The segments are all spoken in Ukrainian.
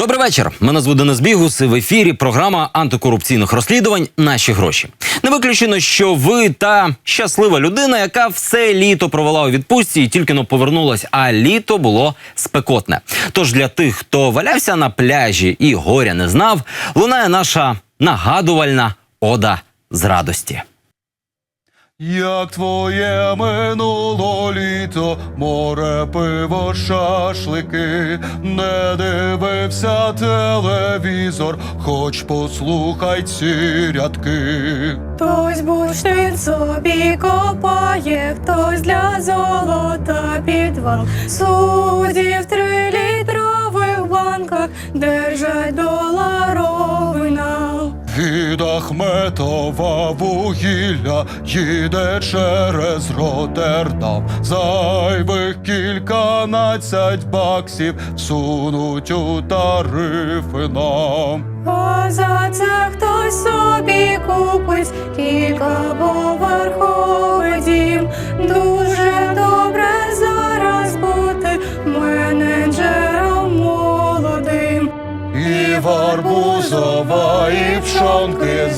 Добрий вечір. Мене звуть Денис Бігус. і В ефірі програма антикорупційних розслідувань Наші гроші. Не виключено, що ви та щаслива людина, яка все літо провела у відпустці і тільки но повернулась, а літо було спекотне. Тож для тих, хто валявся на пляжі і горя не знав, лунає наша нагадувальна ода з радості. Як твоє минуло літо, море пиво, шашлики, не дивився телевізор, хоч послухай ці рядки. Хтось бурштин собі копає, хтось для золота підвал. Судді в трилітрових банках держать доларовий нал. Від Ахметова вугілля їде через Роттердам. Зайвих кільканадцять баксів сунуть у тарифи нам. А за це хтось собі купить кількаповерховий дім.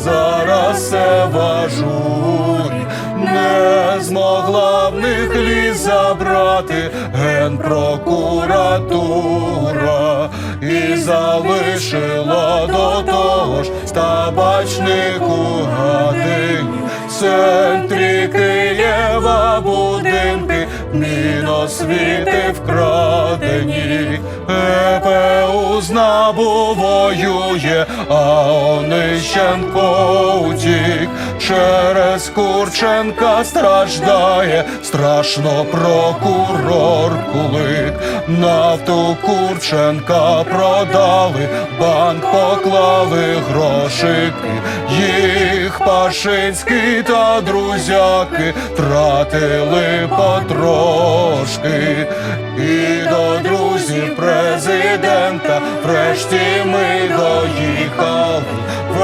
Зараз се в. Не змогла в них ліс забрати генпрокуратура і залишила до того ж табачнику гадині. В центрі Києва будинки, міносвіти вкрадені. ЕПУ з набу воює, а Онищенко утік. Через Курченка страждає, страшно прокурор кулик. Нафту Курченка продали, банк поклали грошики. Їх Пашинський та друзяки тратили потрошки. І до друзів президента врешті ми доїхали. В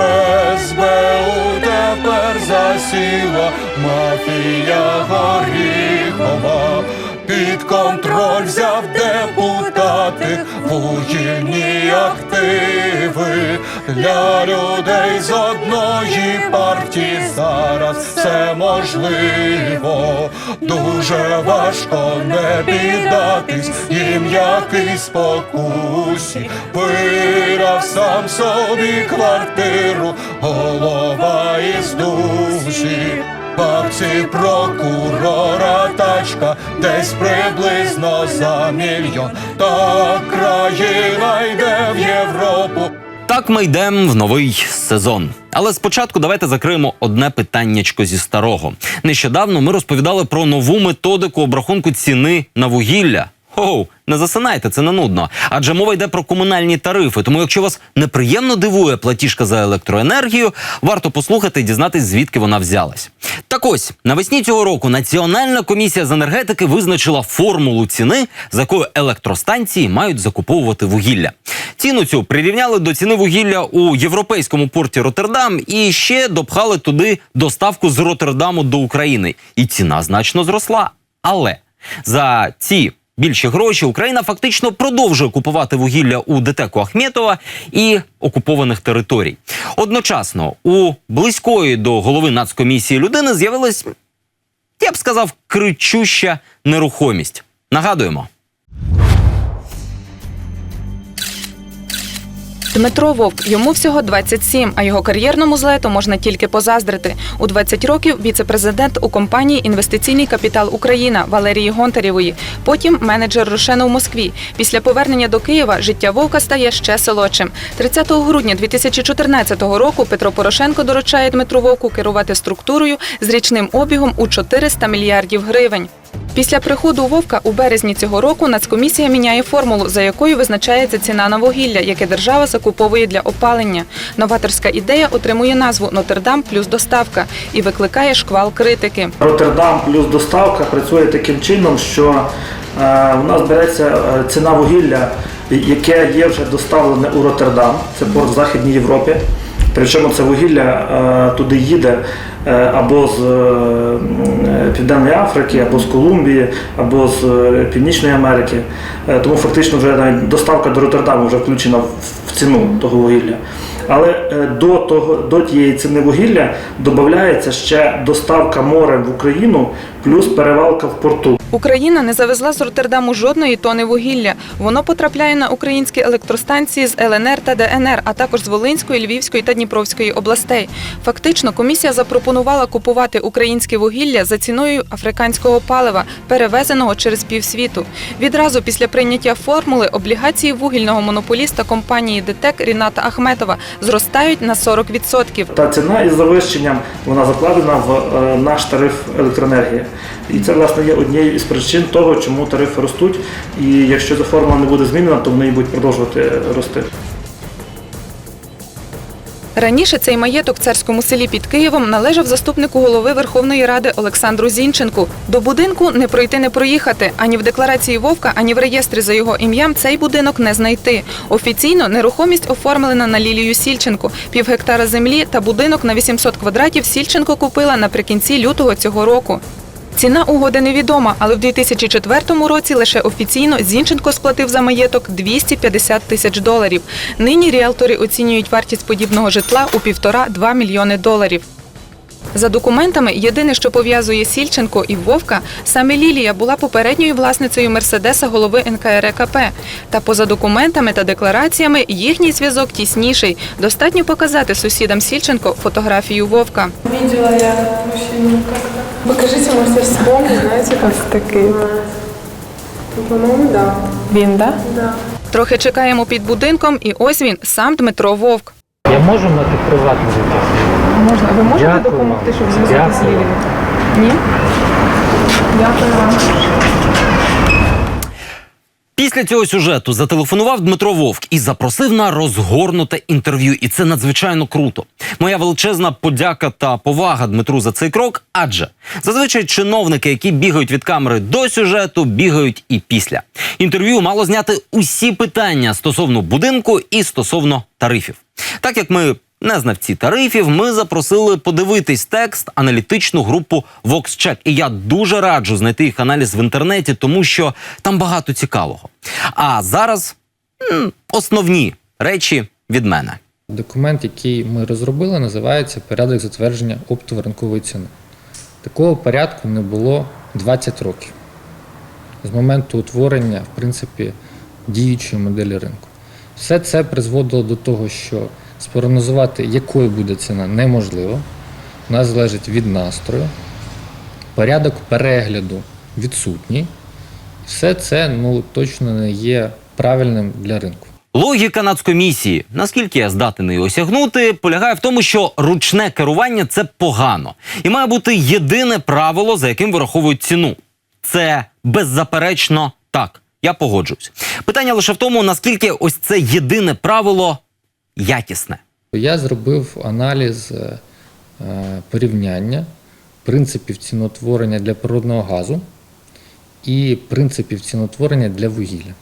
СБУ тепер засіла мафія горіхова. Під контроль взяв депутати вугільні активи для людей з одної партії зараз все можливо. Дуже важко не піддатись їм якийсь спокусі. Вирав сам собі квартиру, голова із душі. Бабці прокурора тачка десь приблизно за мільйон. Так країна йде в Європу. Так ми йдемо в новий сезон. Але спочатку давайте закриємо одне питаннячко зі старого. Нещодавно ми розповідали про нову методику обрахунку ціни на вугілля. Хоу, не засинайте, це не нудно. Адже мова йде про комунальні тарифи. Тому, якщо вас неприємно дивує платіжка за електроенергію, варто послухати і дізнатись, звідки вона взялась. Так ось навесні цього року Національна комісія з енергетики визначила формулу ціни, за якою електростанції мають закуповувати вугілля. Ціну цю прирівняли до ціни вугілля у європейському порті Роттердам і ще допхали туди доставку з Роттердаму до України. І ціна значно зросла. Але за ці більші гроші Україна фактично продовжує купувати вугілля у ДТЕКу Ахметова і окупованих територій. Одночасно у близької до голови нацкомісії людини з'явилась, я б сказав, кричуща нерухомість. Нагадуємо. Дмитро Вовк йому всього 27, а його кар'єрному злету можна тільки позаздрити. У 20 років віце-президент у компанії Інвестиційний капітал Україна Валерії Гонтарєвої. Потім менеджер Рошена в Москві. Після повернення до Києва життя Вовка стає ще солодшим. 30 грудня 2014 року Петро Порошенко доручає Дмитру Вовку керувати структурою з річним обігом у 400 мільярдів гривень. Після приходу Вовка у березні цього року Нацкомісія міняє формулу, за якою визначається ціна на вугілля, яке держава закуповує для опалення. Новаторська ідея отримує назву Нотердам плюс доставка і викликає шквал критики. Роттердам плюс доставка працює таким чином, що е, у нас береться е, ціна вугілля, яке є вже доставлене у Роттердам, це порт в Західній Європі. Причому це вугілля е, туди їде е, або з е, Південної Африки, або з Колумбії, або з Північної Америки. Тому фактично вже доставка до Роттердаму вже включена в ціну того вугілля. Але до, того, до тієї ціни вугілля додається ще доставка морем в Україну плюс перевалка в порту. Україна не завезла з Роттердаму жодної тони вугілля. Воно потрапляє на українські електростанції з ЛНР та ДНР, а також з Волинської, Львівської та Дніпровської областей. Фактично, комісія запропонувала купувати українське вугілля за ціною африканського палива, перевезеного через півсвіту. Відразу після прийняття формули облігації вугільного монополіста компанії ДТЕК Ріната Ахметова зростають на 40%. Та ціна із завищенням вона закладена в е, наш тариф електроенергії. І це власне є однією із причин того, чому тарифи ростуть. І якщо ця формула не буде змінена, то вони і будуть продовжувати рости. Раніше цей маєток царському селі під Києвом належав заступнику голови Верховної Ради Олександру Зінченку. До будинку не пройти, не проїхати. Ані в декларації Вовка, ані в реєстрі за його ім'ям цей будинок не знайти. Офіційно нерухомість оформлена на Лілію Сільченко. Пів гектара землі та будинок на 800 квадратів Сільченко купила наприкінці лютого цього року. Ціна угоди невідома, але в 2004 році лише офіційно Зінченко сплатив за маєток 250 тисяч доларів. Нині ріелтори оцінюють вартість подібного житла у півтора-два мільйони доларів. За документами, єдине, що пов'язує Сільченко і Вовка, саме Лілія була попередньою власницею Мерседеса голови НКРКП. Та поза документами та деклараціями їхній зв'язок тісніший. Достатньо показати сусідам Сільченко фотографію Вовка. Видела я мужчину как-то. Покажите мастерском, знаете, как Ось такий. По-моему, да. Він, да? Да. Трохи чекаємо під будинком, і ось він, сам Дмитро Вовк. Я можу мати приватну життя? Можна. Ви можете Дякую допомогти, щоб зв'язати з Дякую. Лілією? Ні? Дякую вам. Після цього сюжету зателефонував Дмитро Вовк і запросив на розгорнуте інтерв'ю. І це надзвичайно круто. Моя величезна подяка та повага Дмитру за цей крок. Адже зазвичай чиновники, які бігають від камери до сюжету, бігають і після. Інтерв'ю мало зняти усі питання стосовно будинку і стосовно тарифів. Так як ми не знавці тарифів, ми запросили подивитись текст аналітичну групу VoxCheck. І я дуже раджу знайти їх аналіз в інтернеті, тому що там багато цікавого. А зараз основні речі від мене. Документ, який ми розробили, називається порядок затвердження оптової ринкової ціни. Такого порядку не було 20 років з моменту утворення, в принципі, діючої моделі ринку. Все це призводило до того, що спрогнозувати, якою буде ціна, неможливо. Вона залежить від настрою, порядок перегляду відсутній. Все це ну, точно не є правильним для ринку. Логіка нацкомісії, наскільки я здатен її осягнути, полягає в тому, що ручне керування це погано, і має бути єдине правило, за яким вираховують ціну. Це беззаперечно так. Я погоджуюсь. Питання лише в тому, наскільки ось це єдине правило якісне. Я зробив аналіз е, е, порівняння принципів ціноутворення для природного газу і принципів ціноутворення для вугілля.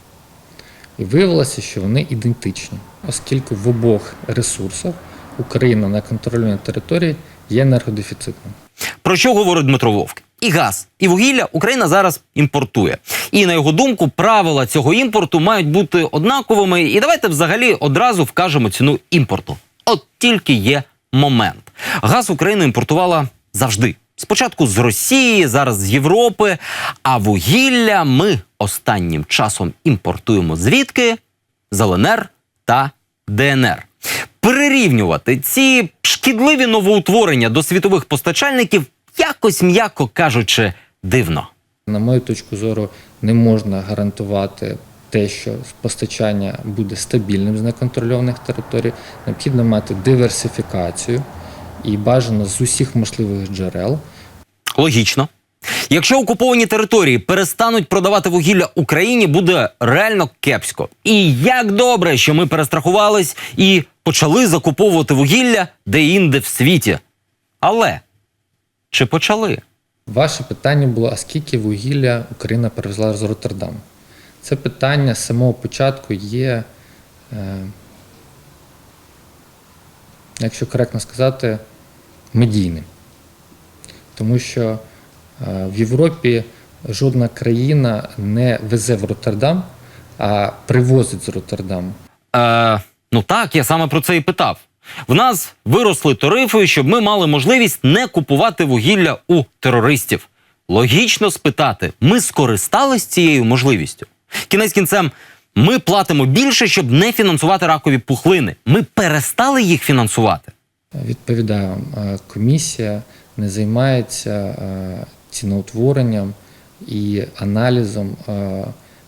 І виявилося, що вони ідентичні, оскільки в обох ресурсах Україна на контрольованій території є енергодефіцитною. Про що говорить Дмитро Вовк? І газ, і вугілля Україна зараз імпортує. І на його думку, правила цього імпорту мають бути однаковими. І давайте взагалі одразу вкажемо ціну імпорту. От тільки є момент. Газ Україна імпортувала завжди. Спочатку з Росії, зараз з Європи. А вугілля ми останнім часом імпортуємо звідки? З ЛНР та ДНР. Перерівнювати ці шкідливі новоутворення до світових постачальників якось, м'яко кажучи, дивно. На мою точку зору, не можна гарантувати те, що постачання буде стабільним з неконтрольованих територій. Необхідно мати диверсифікацію і бажано з усіх можливих джерел. Логічно. Якщо окуповані території перестануть продавати вугілля Україні, буде реально кепсько. І як добре, що ми перестрахувались і почали закуповувати вугілля де-інде в світі. Але чи почали? Ваше питання було: а скільки вугілля Україна перевезла з Роттердаму? Це питання з самого початку є е, якщо коректно сказати, медійним. Тому що е, в Європі жодна країна не везе в Роттердам, а привозить з Роттердаму. Е, ну так, я саме про це і питав. В нас виросли тарифи, щоб ми мали можливість не купувати вугілля у терористів. Логічно спитати, ми скористались цією можливістю. Кінець кінцем, ми платимо більше, щоб не фінансувати ракові пухлини. Ми перестали їх фінансувати. Відповідаю е, комісія не займається е, ціноутворенням і аналізом е,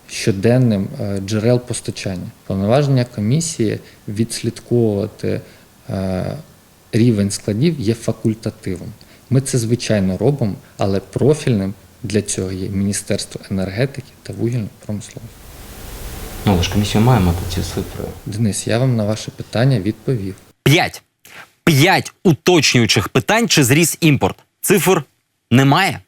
щоденним джерел постачання. Повноваження комісії відслідковувати рівень складів є факультативом. Ми це звичайно робимо, але профільним для цього є Міністерство енергетики та вугільної промисловості. Ну, але ж комісія має мати ці цифри. Денис, я вам на ваше питання відповів. П'ять. П'ять уточнюючих питань, чи зріс імпорт. Цифр немає.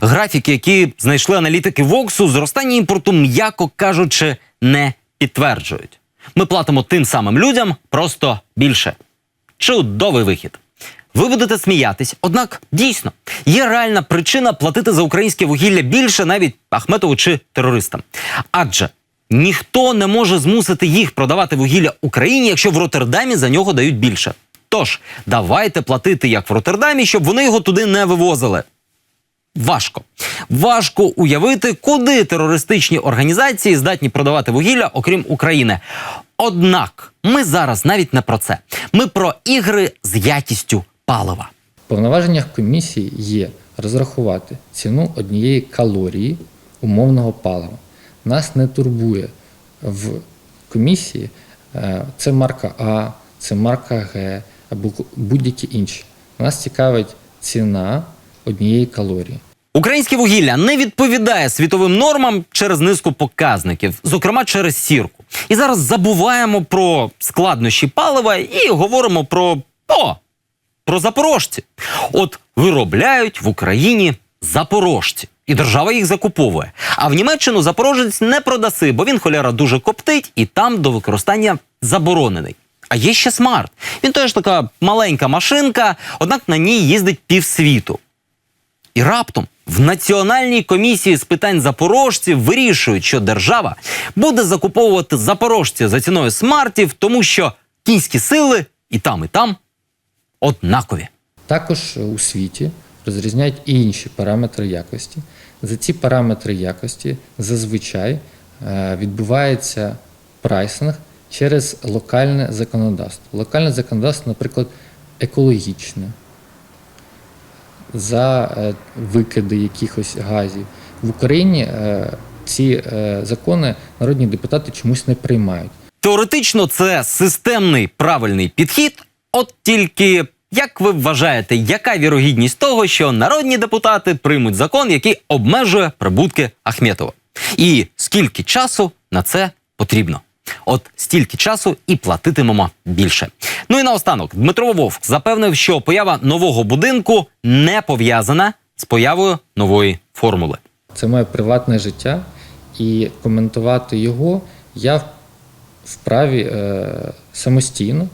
Графіки, які знайшли аналітики Воксу, зростання імпорту, м'яко кажучи, не підтверджують. Ми платимо тим самим людям просто більше. Чудовий вихід. Ви будете сміятись, однак дійсно є реальна причина платити за українське вугілля більше навіть Ахметову чи терористам. Адже ніхто не може змусити їх продавати вугілля Україні, якщо в Роттердамі за нього дають більше. Тож давайте платити як в Роттердамі, щоб вони його туди не вивозили. Важко. Важко уявити, куди терористичні організації здатні продавати вугілля, окрім України. Однак ми зараз навіть не про це. Ми про ігри з якістю палива. В повноваженнях комісії є розрахувати ціну однієї калорії умовного палива. Нас не турбує в комісії е, це марка А, це марка Г або будь-які інші. Нас цікавить ціна однієї калорії. Українське вугілля не відповідає світовим нормам через низку показників, зокрема через сірку. І зараз забуваємо про складнощі палива і говоримо про о, про запорожці. От виробляють в Україні запорожці, і держава їх закуповує. А в Німеччину запорожець не продаси, бо він холяра дуже коптить і там до використання заборонений. А є ще смарт. Він теж така маленька машинка, однак на ній їздить півсвіту. І раптом в Національній комісії з питань запорожців вирішують, що держава буде закуповувати запорожці за ціною смартів, тому що кінські сили і там, і там однакові. Також у світі розрізняють і інші параметри якості. За ці параметри якості зазвичай е, відбувається прайсинг через локальне законодавство. Локальне законодавство, наприклад, екологічне, за е, викиди якихось газів. В Україні е, ці е, закони народні депутати чомусь не приймають. Теоретично це системний правильний підхід. От тільки як ви вважаєте, яка вірогідність того, що народні депутати приймуть закон, який обмежує прибутки Ахметова? І скільки часу на це потрібно? От стільки часу і платитимемо більше. Ну і наостанок Дмитро Вовк запевнив, що поява нового будинку не пов'язана з появою нової формули. Це моє приватне життя, і коментувати його я вправі е, самостійно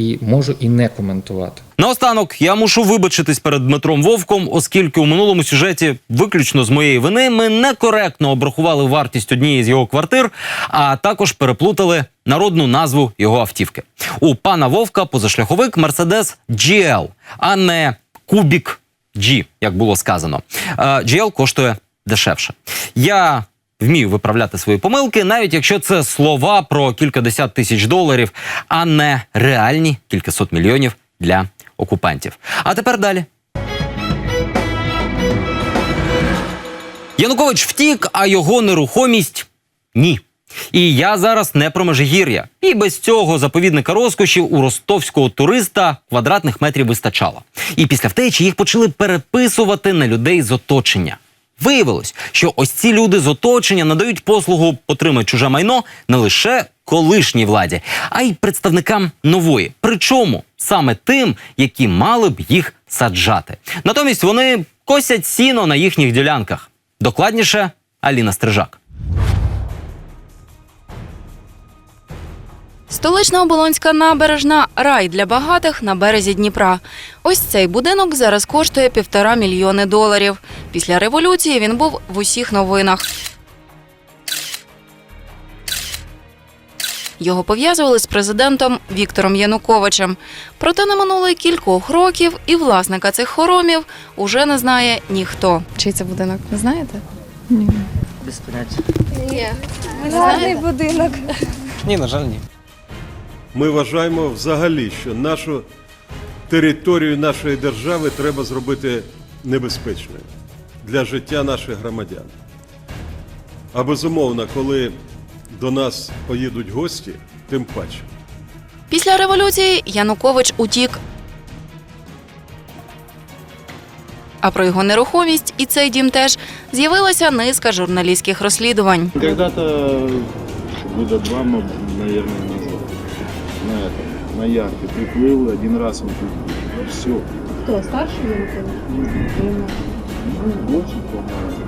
і можу і не коментувати. Наостанок я мушу вибачитись перед Дмитром Вовком, оскільки у минулому сюжеті, виключно з моєї вини, ми некоректно обрахували вартість однієї з його квартир, а також переплутали народну назву його автівки. У пана Вовка позашляховик Mercedes GL, а не Кубік G, як було сказано. Е, GL коштує дешевше. Я вмію виправляти свої помилки, навіть якщо це слова про кількадесят тисяч доларів, а не реальні кількасот мільйонів для окупантів. А тепер далі. Янукович втік, а його нерухомість ні. І я зараз не про Межигір'я. І без цього заповідника розкошів у ростовського туриста квадратних метрів вистачало. І після втечі їх почали переписувати на людей з оточення. Виявилось, що ось ці люди з оточення надають послугу отримати чуже майно не лише колишній владі, а й представникам нової. Причому саме тим, які мали б їх саджати. Натомість вони косять сіно на їхніх ділянках. Докладніше Аліна Стрижак. Столична оболонська набережна рай для багатих на березі Дніпра. Ось цей будинок зараз коштує півтора мільйони доларів. Після революції він був в усіх новинах. Його пов'язували з президентом Віктором Януковичем. Проте не минуло й кількох років, і власника цих хоромів уже не знає ніхто. Чий це будинок? Не знаєте? Гарний будинок. Ні, на жаль, ні. Ми вважаємо взагалі, що нашу територію нашої держави треба зробити небезпечною для життя наших громадян. А безумовно, коли до нас поїдуть гості, тим паче. Після революції Янукович утік. А про його нерухомість і цей дім теж з'явилася низка журналістських розслідувань. Когда-то года два, наверное, яхте приплыл, один раз он тут, все. Хто, старший по-моему.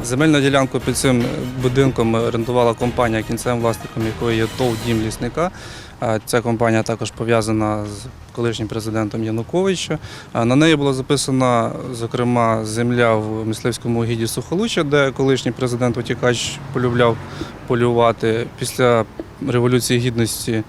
Земельну ділянку під цим будинком орендувала компанія, кінцевим власником якої є ТОВ Дім лісника. А Ця компанія також пов'язана з колишнім президентом Януковича. А На неї була записана, зокрема, земля в мисливському угідді Сухолуччя, де колишній президент утікач полюбляв полювати. Після Революції Гідності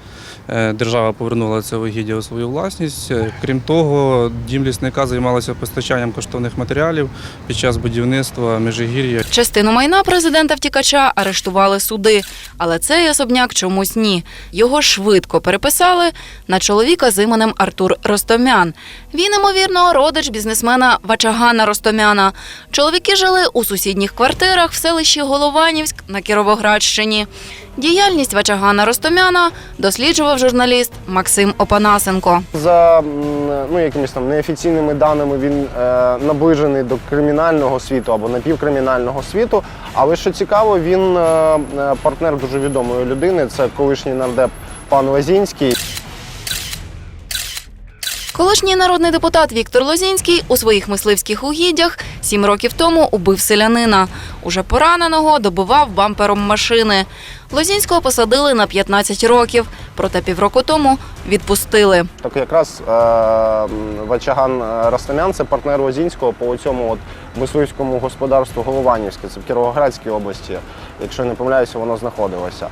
держава повернула це угіддя у свою власність. Е, Крім того, дім лісника займалося постачанням коштовних матеріалів під час будівництва Межигір'я. Частину майна президента втікача арештували суди, але цей особняк чомусь ні. Його швидко переписали на чоловіка з іменем Артур Ростомян. Він, ймовірно, родич бізнесмена Вачагана Ростомяна. Чоловіки жили у сусідніх квартирах в селищі Голованівськ на Кіровоградщині. Діяльність Вачагана Ростомяна досліджував журналіст Максим Опанасенко. За ну, якимись там неофіційними даними він е, наближений до кримінального світу або напівкримінального світу. Але що цікаво, він е, е, партнер дуже відомої людини. Це колишній нардеп пан Лазінський. Колишній народний депутат Віктор Лозінський у своїх мисливських угіддях сім років тому убив селянина. Уже пораненого добивав бампером машини. Лозінського посадили на 15 років, проте півроку тому відпустили. Так якраз е, Вачаган е, це партнер Лозінського по цьому мисливському господарству Голованівське, це в Кіровоградській області. Якщо не помиляюся, воно знаходилося.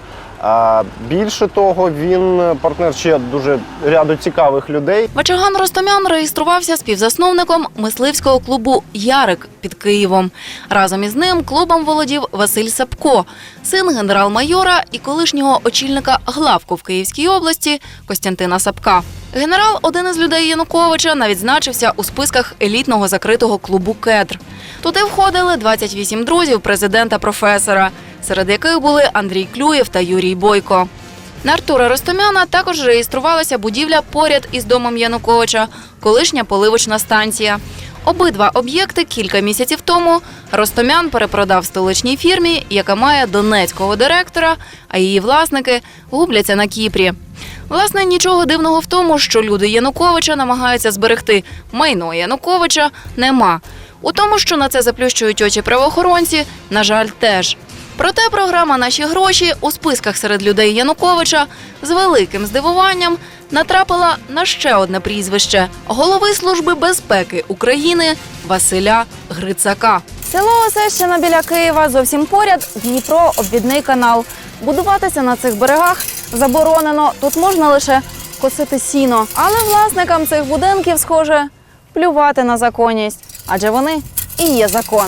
Більше того, він партнер ще дуже ряду цікавих людей. Вачаган Ростомян реєструвався співзасновником мисливського клубу Ярик під Києвом. Разом із ним клубом володів Василь Сапко, син генерал-майора і колишнього очільника главку в Київській області Костянтина Сапка. Генерал, один із людей Януковича, навіть значився у списках елітного закритого клубу Кедр. Туди входили 28 друзів президента професора, серед яких були Андрій Клюєв та Юрій Бойко. На Артура Ростомяна також реєструвалася будівля поряд із домом Януковича, колишня поливочна станція. Обидва об'єкти кілька місяців тому Ростомян перепродав столичній фірмі, яка має донецького директора, а її власники губляться на Кіпрі. Власне, нічого дивного в тому, що люди Януковича намагаються зберегти майно Януковича, нема. У тому, що на це заплющують очі правоохоронці, на жаль, теж. Проте програма Наші гроші у списках серед людей Януковича з великим здивуванням натрапила на ще одне прізвище голови Служби безпеки України Василя Грицака. Село Осещина біля Києва зовсім поряд Дніпро, обвідний канал. Будуватися на цих берегах заборонено. Тут можна лише косити сіно. Але власникам цих будинків, схоже, плювати на законність, адже вони і є закон.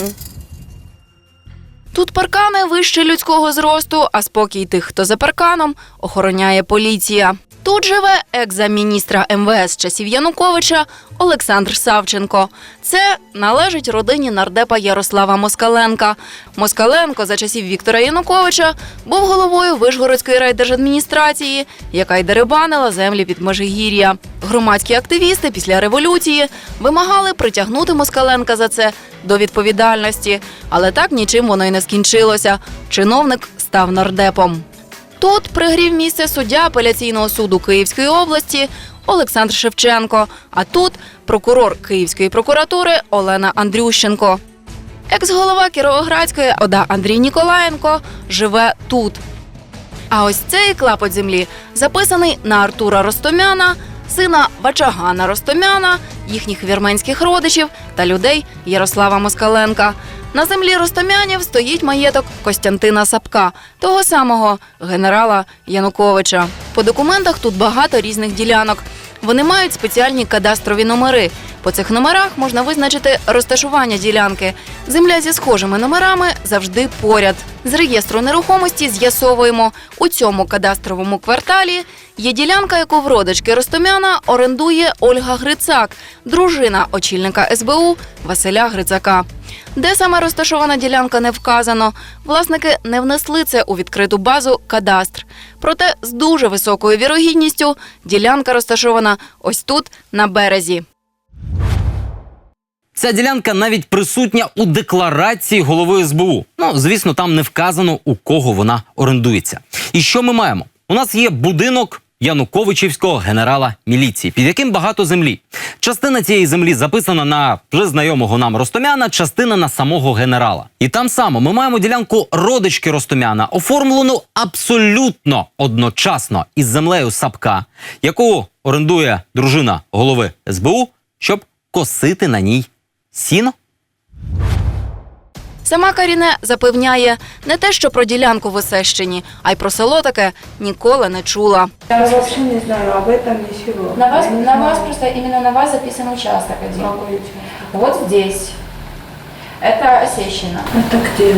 Тут паркани вище людського зросту, а спокій тих, хто за парканом, охороняє поліція. Тут живе екс-замміністра МВС часів Януковича Олександр Савченко. Це належить родині нардепа Ярослава Москаленка. Москаленко за часів Віктора Януковича був головою Вишгородської райдержадміністрації, яка й дерибанила землі під Межигір'я. Громадські активісти після революції вимагали притягнути Москаленка за це до відповідальності, але так нічим воно й не скінчилося. Чиновник став нардепом. Тут пригрів місце суддя апеляційного суду Київської області Олександр Шевченко. А тут прокурор Київської прокуратури Олена Андрющенко. Екс-голова Кіровоградської ОДА Андрій Ніколаєнко живе тут. А ось цей клапоть землі записаний на Артура Ростомяна, сина Вачагана Ростомяна, їхніх вірменських родичів та людей Ярослава Москаленка. На землі Ростомянів стоїть маєток Костянтина Сапка, того самого генерала Януковича. По документах тут багато різних ділянок. Вони мають спеціальні кадастрові номери. По цих номерах можна визначити розташування ділянки. Земля зі схожими номерами завжди поряд. З реєстру нерухомості з'ясовуємо, у цьому кадастровому кварталі є ділянка, яку в родички Ростомяна орендує Ольга Грицак, дружина очільника СБУ Василя Грицака. Де саме розташована ділянка не вказано. Власники не внесли це у відкриту базу кадастр. Проте з дуже високою вірогідністю ділянка розташована ось тут, на березі. Ця ділянка навіть присутня у декларації голови СБУ. Ну, звісно, там не вказано, у кого вона орендується. І що ми маємо? У нас є будинок Януковичівського генерала міліції, під яким багато землі. Частина цієї землі записана на вже знайомого нам Ростомяна, частина на самого генерала. І там само ми маємо ділянку родички Ростомяна, оформлену абсолютно одночасно із землею Сапка, яку орендує дружина голови СБУ, щоб косити на ній сіно. Сама Каріне запевняє не те, що про ділянку в Осещині, а й про село таке ніколи не чула. Я вообще не знаю об этом ничего. На вас, Я не на знаю. вас просто именно на вас записан участок один. Какой участок? Вот здесь. Это Осещина. Это где?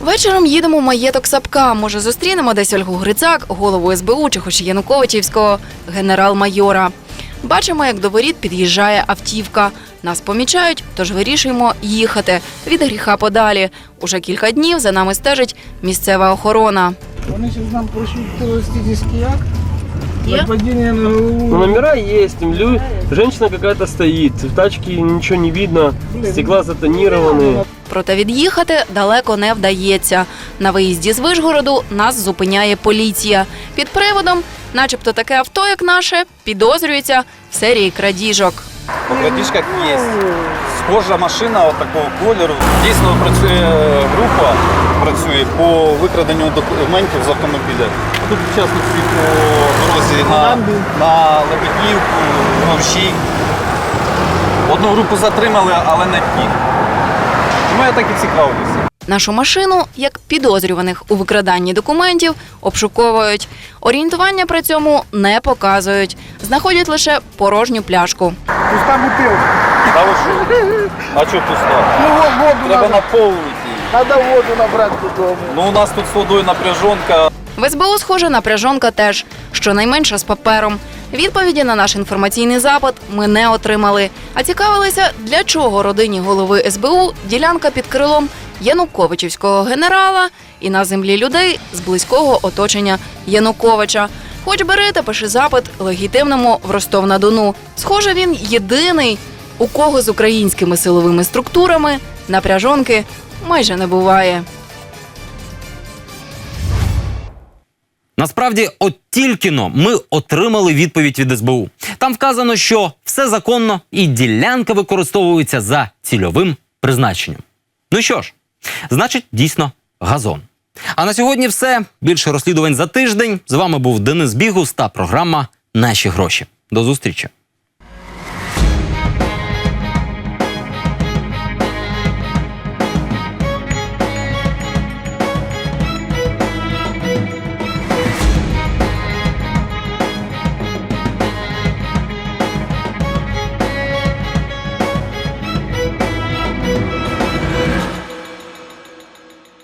Вечором їдемо в маєток Сапка. Може, зустрінемо десь Ольгу Грицак, голову СБУ чи хоч Януковичівського генерал-майора. Бачимо, як до воріт під'їжджає автівка. Нас помічають, тож вирішуємо їхати від гріха подалі. Уже кілька днів за нами стежить місцева охорона. Вони зараз нам пройшли терористичний акт. Є? Нападение на голову. Ну, номера есть, лю- женщина какая-то стоит, в тачке ничего не видно, стекла затонированы. Проте від'їхати далеко не вдається. На виїзді з Вишгороду нас зупиняє поліція. Під приводом, начебто таке авто, як наше, підозрюється в серії крадіжок. По крадіжках є. Схожа машина от такого кольору. Дійсно працює група, працює по викраденню документів з автомобіля. Тут в по дорозі на, на Лебедівку, Гровші. Одну групу затримали, але не ті. Тому я так і цікавлюся. Нашу машину, як підозрюваних у викраданні документів, обшуковують. Орієнтування при цьому не показують. Знаходять лише порожню пляшку. Пуста бутилка. Та ви що? А що пуста? Ну воду Треба надо. наповнити. її. Надо воду набрати додому. Ну у нас тут з водою напряжонка. В СБУ схоже напряжонка теж, щонайменше з папером. Відповіді на наш інформаційний запит ми не отримали. А цікавилися, для чого родині голови СБУ ділянка під крилом Януковичівського генерала і на землі людей з близького оточення Януковича. Хоч бери та пиши запит легітимному в Ростов-на-Дону. Схоже, він єдиний, у кого з українськими силовими структурами напряжонки майже не буває. Насправді, от тільки-но ми отримали відповідь від СБУ. Там вказано, що все законно і ділянка використовується за цільовим призначенням. Ну що ж, значить, дійсно газон. А на сьогодні все. Більше розслідувань за тиждень. З вами був Денис Бігус та програма Наші гроші. До зустрічі.